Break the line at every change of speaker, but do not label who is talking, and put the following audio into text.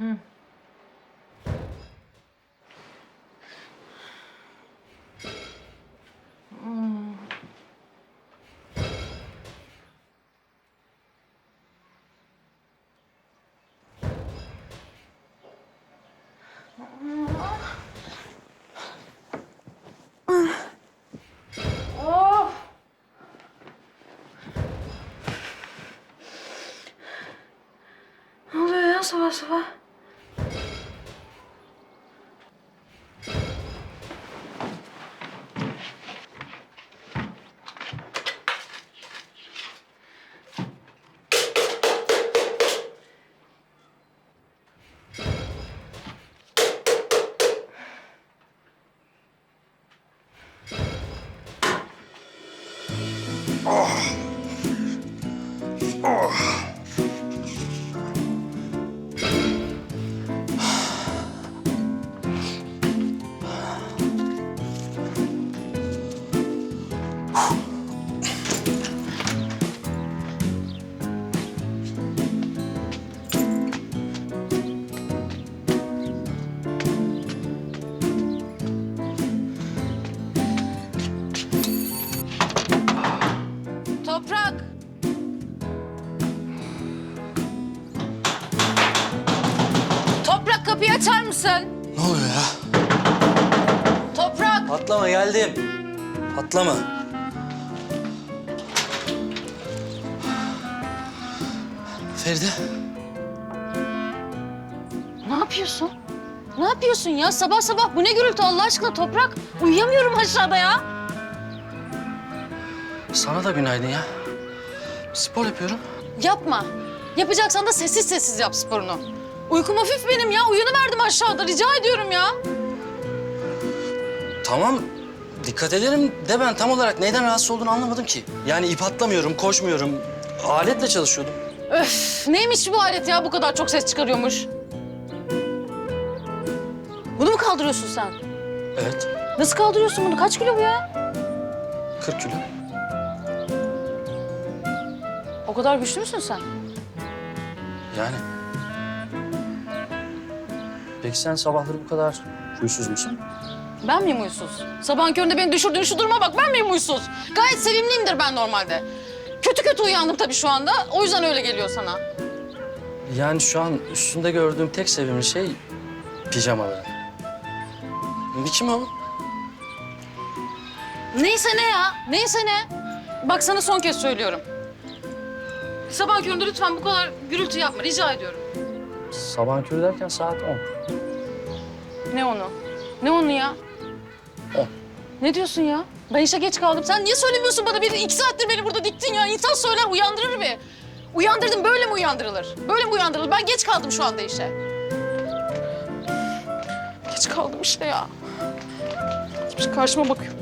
Oh. Ne oluyor ya sabah sabah? Toprak. kapıyı açar mısın?
Ne oluyor ya?
Toprak.
Patlama geldim. Patlama. Feride.
Ne yapıyorsun? Ne yapıyorsun ya? Sabah sabah bu ne gürültü Allah aşkına Toprak? Uyuyamıyorum aşağıda ya.
Sana da günaydın ya. Spor yapıyorum.
Yapma. Yapacaksan da sessiz sessiz yap sporunu. Uykum hafif benim ya. Uyunuverdim aşağıda. Rica ediyorum ya.
Tamam. Dikkat ederim de ben tam olarak neyden rahatsız olduğunu anlamadım ki. Yani ip atlamıyorum, koşmuyorum. Aletle çalışıyordum.
Öf, neymiş bu alet ya? Bu kadar çok ses çıkarıyormuş. Bunu mu kaldırıyorsun sen?
Evet.
Nasıl kaldırıyorsun bunu? Kaç kilo bu ya?
40 kilo.
O kadar güçlü müsün sen?
Yani. Peki sen sabahları bu kadar huysuz musun?
Ben miyim huysuz? Sabahın köründe beni düşürdüğün şu duruma bak. Ben miyim huysuz? Gayet sevimliyimdir ben normalde. Kötü kötü uyandım tabii şu anda. O yüzden öyle geliyor sana.
Yani şu an üstünde gördüğüm tek sevimli şey pijamaları. Bir kim o?
Neyse ne ya? Neyse ne? Bak sana son kez söylüyorum. Sabah köründe lütfen bu kadar gürültü yapma. Rica ediyorum.
Sabah körü derken saat 10.
Ne onu? Ne onu ya?
O.
Ne diyorsun ya? Ben işe geç kaldım. Sen niye söylemiyorsun bana? Bir iki saattir beni burada diktin ya. İnsan söyler, uyandırır bir. Uyandırdım. Böyle mi uyandırılır? Böyle mi uyandırılır? Ben geç kaldım şu anda işe. Geç kaldım işte ya. Şimdi karşıma bakıyorum.